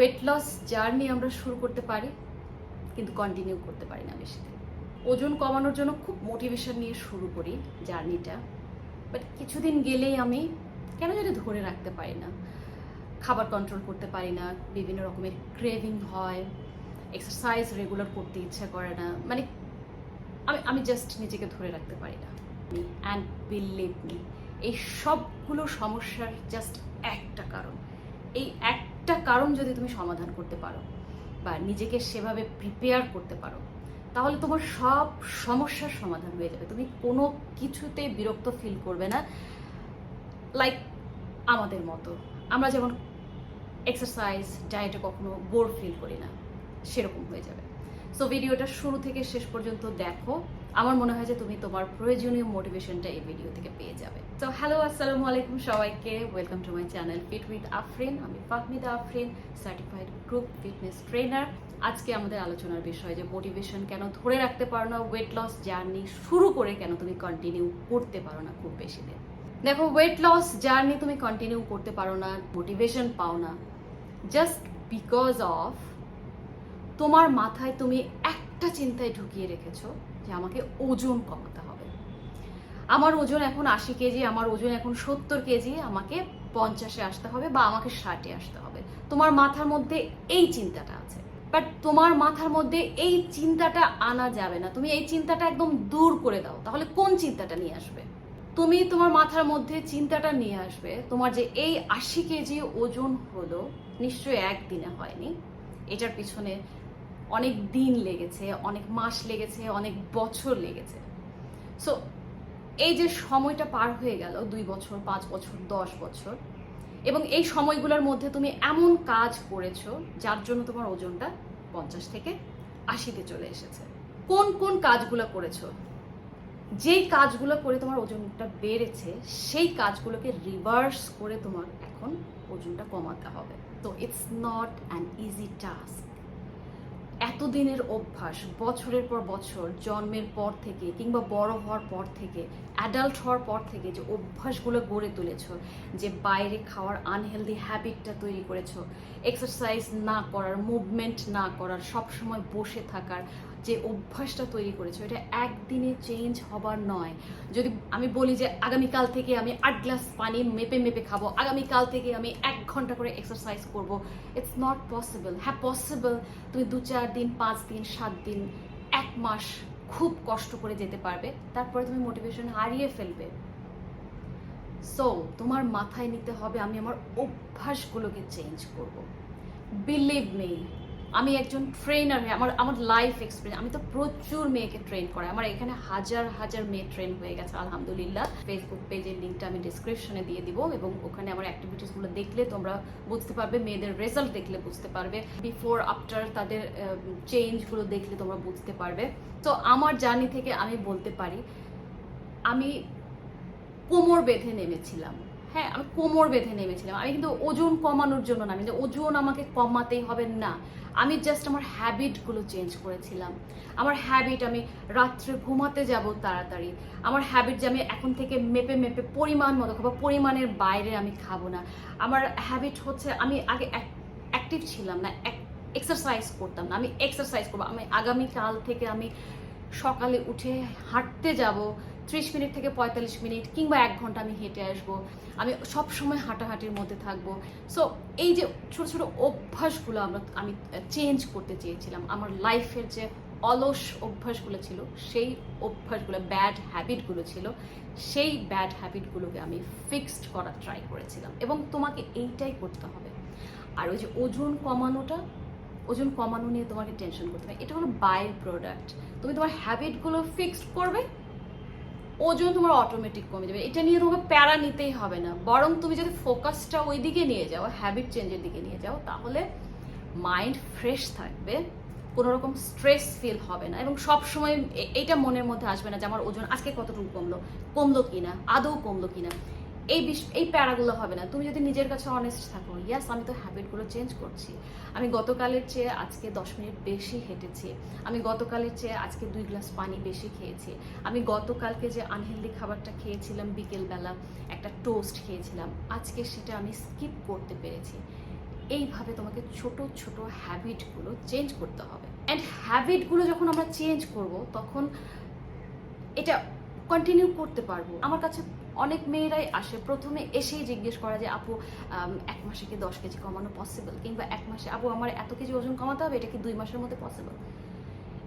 Wait loss journey আমরা শুরু করতে পারি, কিন্তু কন্টিনিউ করতে পারি না বেশি ওজন কমানোর জন্য খুব মোটিভেশন নিয়ে শুরু করি জার্নিটা বাট কিছুদিন গেলেই আমি কেন জানি ধরে রাখতে পারি না। খাবার কন্ট্রোল করতে পারি না, বিভিন্ন রকমের ক্রেভিং হয় এক্সারসাইজ রেগুলার করতে ইচ্ছা করে না। মানে আমি আমি জাস্ট নিজেকে ধরে রাখতে পারি না। অ্যান্ড বিলিভ মি এই সবগুলো সমস্যার জাস্ট একটা কারণ। এই একটা কারণ যদি তুমি সমাধান করতে পারো বা নিজেকে সেভাবে প্রিপেয়ার করতে পারো, তাহলে তোমার সব সমস্যার সমাধান হয়ে যাবে। তুমি কোনো কিছুতে বিরক্ত ফিল করবে না লাইক আমাদের মতো। আমরা যেমন এক্সারসাইজ ডায়েটে কখনো বোর ফিল করি না, সেরকম হয়ে যাবে। সো ভিডিওটা শুরু থেকে শেষ পর্যন্ত দেখো। আমার মনে হয় যে তুমি তোমার প্রয়োজনীয় মোটিভেশনটা এই ভিডিও থেকে পেয়ে যাবে। তো হ্যালো আসসালামু আলাইকুম সবাইকে। Welcome to my channel fit with Afrin আমি Fahmida Afrin certified group fitness trainer আজকে আমাদের আলোচনার বিষয় যে মোটিভেশন কেন ধরে রাখতে পারো না ওয়েট লস জার্নি শুরু করে কেন তুমি কন্টিনিউ করতে পারো না খুব বেশি দিন। দেখো ওয়েট লস জার্নি তুমি কন্টিনিউ করতে পারো না মোটিভেশন পাও না। জাস্ট বিকজ অফ তোমার মাথায় তুমি একটা চিন্তায় ঢুকিয়ে রেখেছো যে আমাকে ওজন কমাতে হবে। আমার ওজন এখন আশি কেজি, আমার ওজন এখন সত্তর কেজি, আমাকে পঞ্চাশে আসতে হবে বা আমাকে ষাটে আসতে হবে। তোমার মাথার মধ্যে এই চিন্তাটা আছে। বাট তোমার মাথার মধ্যে এই চিন্তাটা আনা যাবে না। তুমি এই চিন্তাটা একদম দূর করে দাও। তাহলে কোন চিন্তাটা নিয়ে আসবে? তুমি তোমার মাথার মধ্যে চিন্তাটা নিয়ে আসবে, তোমার যে এই আশি কেজি ওজন হলো, নিশ্চয়ই একদিনে হয়নি। এটার পিছনে অনেক দিন লেগেছে, অনেক মাস লেগেছে, অনেক বছর লেগেছে। সো এই যে সময়টা পার হয়ে গেল, দুই বছর, পাঁচ বছর, দশ বছর, এবং এই সময়গুলোর মধ্যে তুমি এমন কাজ করেছ যার জন্য তোমার ওজনটা পঞ্চাশ থেকে আশিতে চলে এসেছে। কোন কোন কাজগুলো করেছ? যেই কাজগুলো করে তোমার ওজনটা বেড়েছে, সেই কাজগুলোকে রিভার্স করে তোমার এখন ওজনটা কমাতে হবে। তো it's not an easy task এতদিনের অভ্যাস, বছরের পর বছর, জন্মের পর থেকে কিংবা বড় হওয়ার পর থেকে অ্যাডাল্ট হওয়ার পর থেকে যে অভ্যাসগুলো গড়ে তুলেছ, যে বাইরে খাওয়ার আনহেলদি হ্যাবিটটা তৈরি করেছ এক্সারসাইজ না করার মুভমেন্ট না করার, সবসময় বসে থাকার যে অভ্যাসটা তৈরি করেছ, এটা একদিনে চেঞ্জ হবার নয়। যদি আমি বলি যে আগামীকাল থেকে আমি আট গ্লাস পানি মেপে মেপে খাব, আগামীকাল থেকে আমি এক ঘণ্টা করে এক্সারসাইজ করব ইটস নট পসিবল হ্যাঁ পসিবল তুমি দু চার দিন, পাঁচ দিন, সাত দিন, এক মাস খুব কষ্ট করে যেতে পারবে, তারপরে তুমি মোটিভেশন হারিয়ে ফেলবে। সো তোমার মাথায় নিতে হবে আমি আমার অভ্যাসগুলোকে চেঞ্জ করব। বিলিভ মি আমি একজন ট্রেনার হয়ে, আমার আমার লাইফ এক্সপিরিয়েন্স আমি তো প্রচুর মেয়েকে ট্রেন করাই। আমার এখানে হাজার হাজার মেয়ে ট্রেন হয়ে গেছে, আলহামদুলিল্লাহ। ফেসবুক পেজের লিঙ্কটা আমি ডিসক্রিপশনে দিয়ে দিব এবং ওখানে আমার অ্যাক্টিভিটিসগুলো দেখলে তোমরা বুঝতে পারবে, মেয়েদের রেজাল্ট দেখলে বুঝতে পারবে। বিফোর আফটার তাদের চেঞ্জগুলো দেখলে তোমরা বুঝতে পারবে। তো আমার জার্নি থেকে আমি বলতে পারি, আমি কোমর বেঁধে নেমেছিলাম। হ্যাঁ আমি কোমর বেঁধে নেমেছিলাম। আমি কিন্তু ওজন কমানোর জন্য না যে ওজন আমাকে কমাতেই হবে না। আমি জাস্ট আমার হ্যাবিটগুলো চেঞ্জ করেছিলাম। আমার হ্যাবিট আমি রাত্রে ঘুমাতে যাব তাড়াতাড়ি। আমার হ্যাবিট যে আমি এখন থেকে মেপে মেপে পরিমাণ মতো খাব, পরিমাণের বাইরে আমি খাব না। আমার হ্যাবিট হচ্ছে আমি আগে অ্যাক্টিভ ছিলাম না এক্সারসাইজ করতাম না। আমি এক্সারসাইজ করব। আমি আগামীকাল থেকে আমি সকালে উঠে হাঁটতে যাব ত্রিশ মিনিট থেকে পঁয়তাল্লিশ মিনিট কিংবা এক ঘণ্টা আমি হেঁটে আসব। আমি সব সময় হাঁটাহাঁটির মধ্যে থাকব। সো এই যে ছোট ছোট অভ্যাসগুলো আমরা, আমি চেঞ্জ করতে চেয়েছিলাম, আমার লাইফের যে অলস অভ্যাসগুলো ছিল, সেই অভ্যাসগুলো ব্যাড হ্যাবিটগুলো ছিল, সেই ব্যাড হ্যাবিটগুলোকে আমি ফিক্সড করার ট্রাই করেছিলাম এবং তোমাকে এইটাই করতে হবে। আর ওই যে ওজন কমানোটা, ওজন কমানো নিয়ে তোমাকে টেনশন করতে হবে। এটা হলো বাই প্রোডাক্ট তুমি তোমার হ্যাবিটগুলো ফিক্সড করবে ওজন তোমার অটোমেটিক কমে যাবে। এটা নিয়ে তোমাকে প্যারা নিতেই হবে না। বরং তুমি যদি ফোকাসটা ওই দিকে নিয়ে যাও হ্যাবিট চেঞ্জের দিকে নিয়ে যাও, তাহলে মাইন্ড ফ্রেশ থাকবে কোনো রকম স্ট্রেস ফিল হবে না। এবং সব সময় এইটা মনের মধ্যে আসবে না যে আমার ওজন আজকে কতটুকু কমলো কমলো কিনা, আদৌ কমলো কিনা। এই এই প্যারাগুলো হবে না। তুমি যদি নিজের কাছে অনেস্ট থাকো ইয়াস আমি তো হ্যাবিটগুলো চেঞ্জ করছি। আমি গতকালের চেয়ে আজকে দশ মিনিট বেশি হেঁটেছি। আমি গতকালের চেয়ে আজকে দুই গ্লাস পানি বেশি খেয়েছি। আমি গতকালকে যে আনহেলদি খাবারটা খেয়েছিলাম বিকেলবেলা, একটা টোস্ট খেয়েছিলাম, আজকে সেটা আমি স্কিপ করতে পেরেছি। এইভাবে তোমাকে ছোট ছোট হ্যাবিটগুলো চেঞ্জ করতে হবে। অ্যান্ড হ্যাবিটগুলো যখন আমরা চেঞ্জ করব, তখন এটা কন্টিনিউ করতে পারব। আমার কাছে অনেক মেয়েরাই আসে। প্রথমে এসেই জিজ্ঞেস করা যে, আপু এক মাসে কি দশ কেজি কমানো পসিবল কিংবা, এক মাসে, আপু, আমার এত কেজি ওজন কমাতে হবে, এটা কি দুই মাসের মধ্যে পসিবল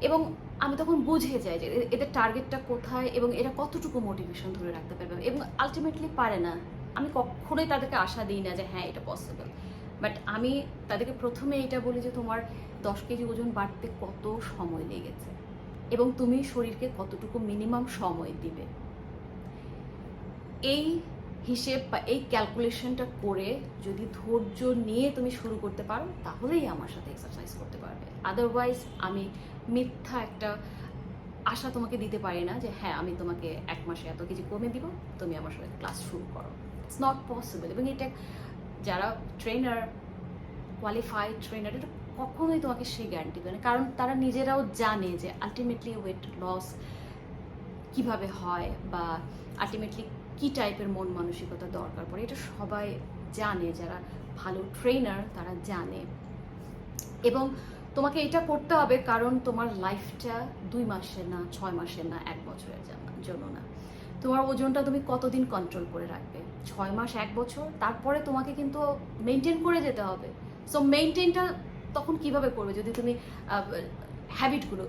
এবং আমি তখন বুঝে যাই যে এদের টার্গেটটা কোথায় এবং এরা কতটুকু মোটিভেশন ধরে রাখতে পারবে। এবং আলটিমেটলি পারে না। আমি কখনোই তাদেরকে আশা দিই না যে হ্যাঁ এটা পসিবল বাট আমি তাদেরকে প্রথমে এটা বলি যে, তোমার দশ কেজি ওজন বাড়তে কত সময় লেগেছে? এবং তুমি শরীরকে কতটুকু মিনিমাম সময় দিবে? এই হিসেব বা এই ক্যালকুলেশনটা করে যদি ধৈর্য নিয়ে তুমি শুরু করতে পারো, তাহলেই আমার সাথে এক্সারসাইজ করতে পারবে। আদারওয়াইজ আমি মিথ্যা একটা আশা তোমাকে দিতে পারি না যে হ্যাঁ আমি তোমাকে এক মাসে এত কিছু কমে দিব, তুমি আমার সাথে ক্লাস শুরু করো। ইটস নট পসিবল এবং এটা যারা ট্রেনার কোয়ালিফাইড ট্রেনার এটা কখনোই তোমাকে সেই গ্যারান্টি দেবে না। কারণ তারা নিজেরাও জানে যে আলটিমেটলি ওয়েট লস কীভাবে হয় বা আলটিমেটলি কি টাইপের মন মানসিকতা দরকার পড়ে? এটা সবাই জানে, যারা ভালো ট্রেনার তারা জানে। এবং তোমাকে এটা করতে হবে কারণ তোমার লাইফটা দুই মাসের না, ছয় মাসের না, এক বছরের জন্য না। তোমার ওজনটা তুমি কতদিন কন্ট্রোল করে রাখবে? ছয় মাস, এক বছর? তারপরে তোমাকে কিন্তু মেনটেন করে যেতে হবে। সো মেনটেনটা তখন কীভাবে করবে? যদি তুমি হ্যাবিটগুলো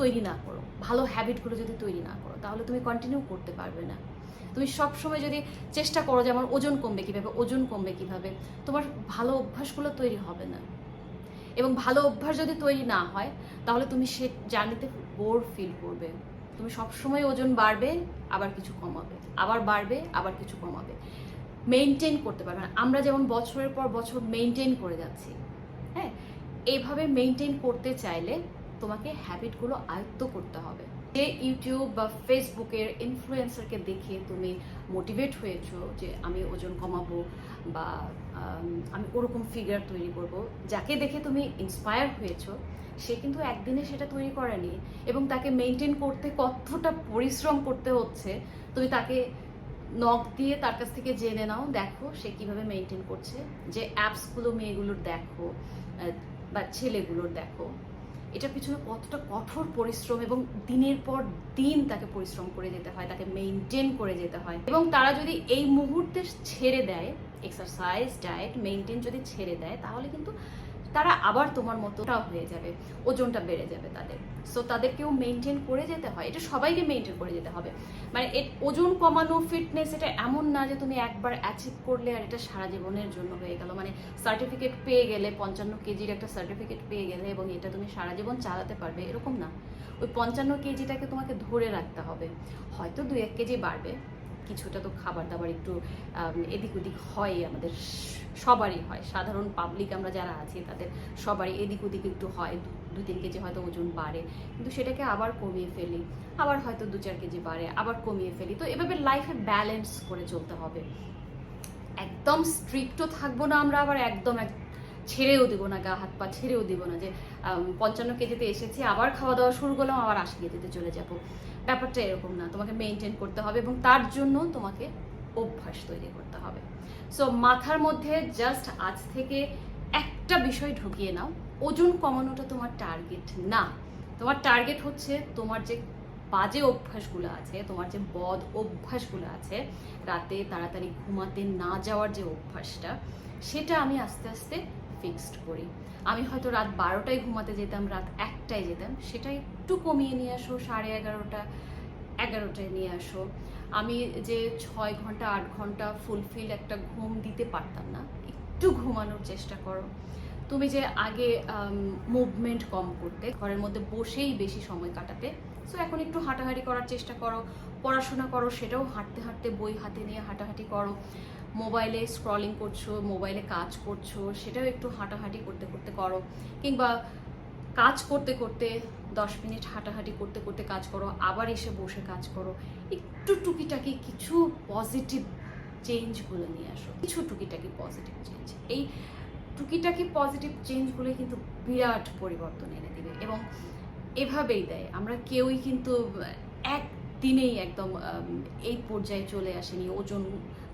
তৈরি না করো, ভালো হ্যাবিটগুলো যদি তৈরি না করো, তাহলে তুমি কন্টিনিউ করতে পারবে না। তুমি সব সময় যদি চেষ্টা করো যে আমার ওজন কমবে কীভাবে, ওজন কমবে কীভাবে, তোমার ভালো অভ্যাসগুলো তৈরি হবে না। এবং ভালো অভ্যাস যদি তৈরি না হয়, তাহলে তুমি সে জার্নিতে বোর ফিল করবে। তুমি সবসময় ওজন বাড়বে, আবার কিছু কমাবে। আবার বাড়বে, আবার কিছু কমাবে। মেনটেন করতে পারবে না। আমরা যেমন বছরের পর বছর মেনটেন করে যাচ্ছি হ্যাঁ? এইভাবে মেনটেন করতে চাইলে তোমাকে হ্যাবিটগুলো আয়ত্ত করতে হবে। যে ইউটিউব বা ফেসবুকের ইনফ্লুয়েন্সারকে দেখে তুমি মোটিভেট হয়েছো যে আমি ওজন কমাবো বা, আমি ওরকম ফিগার তৈরি করব, যাকে দেখে তুমি ইন্সপায়ার হয়েছো, সে কিন্তু একদিনে সেটা তৈরি করেনি এবং তাকে মেনটেন করতে কতটা পরিশ্রম করতে হচ্ছে, তুমি তাকে নখ দিয়ে তার কাছ থেকে জেনে নাও, দেখো সে কীভাবে মেনটেন করছে, যে অ্যাপসগুলো মেয়েগুলোর দেখো বা ছেলেগুলোর দেখো। এটার পিছনে কতটা কঠোর পরিশ্রম এবং দিনের পর দিন তাকে পরিশ্রম করে যেতে হয়, তাকে মেনটেন করে যেতে হয়। এবং তারা যদি এই মুহূর্তে ছেড়ে দেয় এক্সারসাইজ ডায়েট মেনটেন যদি ছেড়ে দেয়, তাহলে কিন্তু তারা আবার তোমার মতোটাও হয়ে যাবে, ওজনটা বেড়ে যাবে তাদের। সো তাদেরকেও মেনটেন করে যেতে হয়। এটা সবাইকে মেনটেন করে যেতে হবে। মানে ওজন কমানো ফিটনেস এটা এমন না যে তুমি একবার অ্যাচিভ করলে আর এটা সারা জীবনের জন্য হয়ে গেল। মানে সার্টিফিকেট পেয়ে গেলে, পঞ্চান্ন কেজির একটা সার্টিফিকেট পেয়ে গেলে এবং এটা তুমি সারা জীবন চালাতে পারবে, এরকম না। ওই পঞ্চান্ন কেজিটাকে তোমাকে ধরে রাখতে হবে। হয়তো দু এক কেজি বাড়বে কিছুটা তো খাবার দাবার একটু এদিক ওদিক হয় আমাদের, সবারই হয়। সাধারণ পাবলিক আমরা যারা আছি, তাদের সবারই এদিক ওদিক একটু হয়। দু- তিন কেজি হয়তো ওজন বাড়ে। কিন্তু সেটাকে আবার কমিয়ে ফেলি, আবার হয়তো দু চার কেজি বাড়ে, আবার কমিয়ে ফেলি। তো এভাবে লাইফে ব্যালেন্স করে চলতে হবে। একদম স্ট্রিক্টও থাকব না আমরা আবার, একদম এক ছেড়েও দিব না, গা, হাত পা ছেড়েও দিব না যে পঞ্চান্ন কেজিতে এসেছি, আবার খাওয়া দাওয়া শুরু করলাম, আবার আশি কেজিতে চলে যাব। ব্যাপারটা এরকম না, তোমাকে মেনটেন করতে হবে এবং তার জন্য তোমাকে অভ্যাস তৈরি করতে হবে। সো মাথার মধ্যে জাস্ট আজ থেকে একটা বিষয় ঢুকিয়ে নাও, ওজন কমানোটা তোমার টার্গেট না। তোমার টার্গেট হচ্ছে তোমার যে বাজে অভ্যাসগুলো আছে, তোমার যে বদ অভ্যাসগুলো আছে, রাতে তাড়াতাড়ি ঘুমাতে না যাওয়ার যে অভ্যাসটা, সেটা আমি আস্তে আস্তে ফিক্সড করি। আমি হয়তো রাত বারোটায় ঘুমাতে যেতাম, রাত একটায় যেতাম। সেটা একটু কমিয়ে নিয়ে আসো, সাড়ে এগারোটা, এগারোটায় নিয়ে আসো। আমি যে ছয় ঘণ্টা, আট ঘণ্টা ফুলফিল একটা ঘুম দিতে পারতাম না, একটু ঘুমানোর চেষ্টা করো। তুমি যে আগে মুভমেন্ট কম করতে, ঘরের মধ্যে বসেই বেশি সময় কাটাতে সো এখন একটু হাঁটাহাঁটি করার চেষ্টা করো, পড়াশোনা করো, সেটাও হাঁটতে হাঁটতে বই হাতে নিয়ে হাঁটাহাঁটি করো। মোবাইলে স্ক্রলিং করছ, মোবাইলে কাজ করছ, সেটাও একটু হাঁটাহাঁটি করতে করতে করো। কিংবা কাজ করতে করতে দশ মিনিট হাঁটাহাঁটি করতে করতে কাজ করো, আবার এসে বসে কাজ করো। একটু টুকিটাকি কিছু পজিটিভ চেঞ্জগুলো নিয়ে আসো। কিছু টুকিটাকি পজিটিভ চেঞ্জ এই টুকিটাকি পজিটিভ চেঞ্জগুলো কিন্তু বিরাট পরিবর্তন এনে দেবে এবং এভাবেই দেয়। আমরা কেউই কিন্তু একদিনেই একদম এই পর্যায়ে চলে আসেনি। ওজন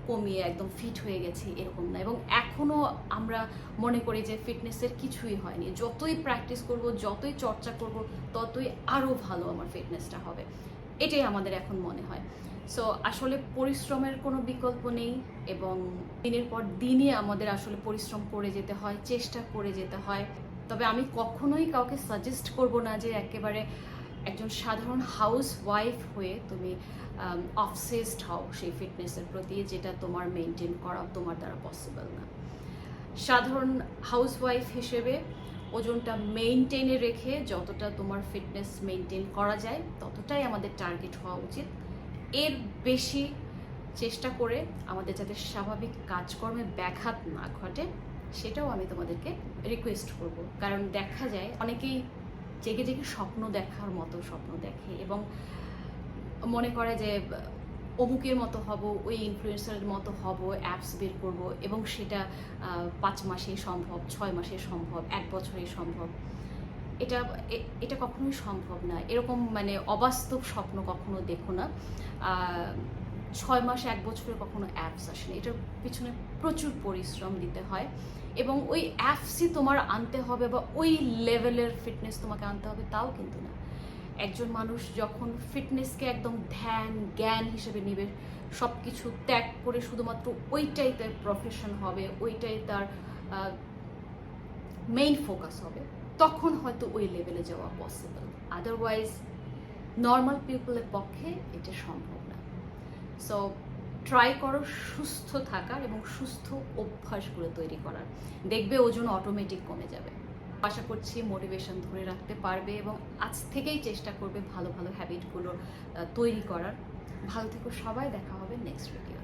কমিয়ে একদম ফিট হয়ে গেছি এরকম না। এবং এখনও আমরা মনে করি যে ফিটনেসের কিছুই হয়নি। যতই প্র্যাকটিস করব, যতই চর্চা করব, ততই আরও ভালো আমার ফিটনেসটা হবে। এটাই আমাদের এখন মনে হয়। সো আসলে পরিশ্রমের কোনো বিকল্প নেই এবং দিনের পর দিনই আমাদের আসলে পরিশ্রম করে যেতে হয়, চেষ্টা করে যেতে হয়। তবে আমি কখনোই কাউকে সাজেস্ট করব না যে একেবারে একজন সাধারণ হাউস ওয়াইফ হয়ে তুমি অবসেসড হও সেই ফিটনেসের প্রতি যেটা তোমার মেনটেন করা তোমার দ্বারা পসিবল না। সাধারণ হাউস ওয়াইফ হিসেবে ওজনটা মেনটেনে রেখে যতটা তোমার ফিটনেস মেনটেন করা যায় ততটাই আমাদের টার্গেট হওয়া উচিত। এর বেশি চেষ্টা করে আমাদের যাতে স্বাভাবিক কাজকর্মে ব্যাঘাত না ঘটে, সেটাও আমি তোমাদেরকে রিকোয়েস্ট করব। কারণ দেখা যায় অনেকেই জেগে জেগে স্বপ্ন দেখার মতো স্বপ্ন দেখে এবং মনে করে যে, অমুকের মতো হব, ওই ইনফ্লুয়েন্সারের মতো হব অ্যাপস বের করব এবং সেটা পাঁচ মাসে সম্ভব, ছয় মাসে সম্ভব, এক বছরে সম্ভব। এটা এটা কখনোই সম্ভব না। এরকম মানে অবাস্তব স্বপ্ন কখনো দেখো না। ছয় মাস, এক বছরে কখনো অ্যাপস আসে না এটার পিছনে প্রচুর পরিশ্রম দিতে হয় এবং ওই অ্যাপসই তোমার আনতে হবে বা ওই লেভেলের ফিটনেস তোমাকে আনতে হবে তাও কিন্তু না। একজন মানুষ যখন ফিটনেসকে একদম ধ্যান, জ্ঞান হিসেবে নেবে সব কিছু ত্যাগ করে শুধুমাত্র ওইটাই তার প্রফেশন হবে, ওইটাই তার মেইন ফোকাস হবে, তখন হয়তো ওই লেভেলে যাওয়া পসিবল আদারওয়াইজ নর্মাল পিপলের পক্ষে এটা সম্ভব না। সো ট্রাই করো সুস্থ থাকার এবং সুস্থ অভ্যাসগুলো তৈরি করার। দেখবে ওজন অটোমেটিক কমে যাবে। আশা করছি মোটিভেশন ধরে রাখতে পারবে এবং আজ থেকেই চেষ্টা করবে ভালো ভালো হ্যাবিটগুলো তৈরি করার। ভালো থেকো সবাই, দেখা হবে নেক্সট ভিডিও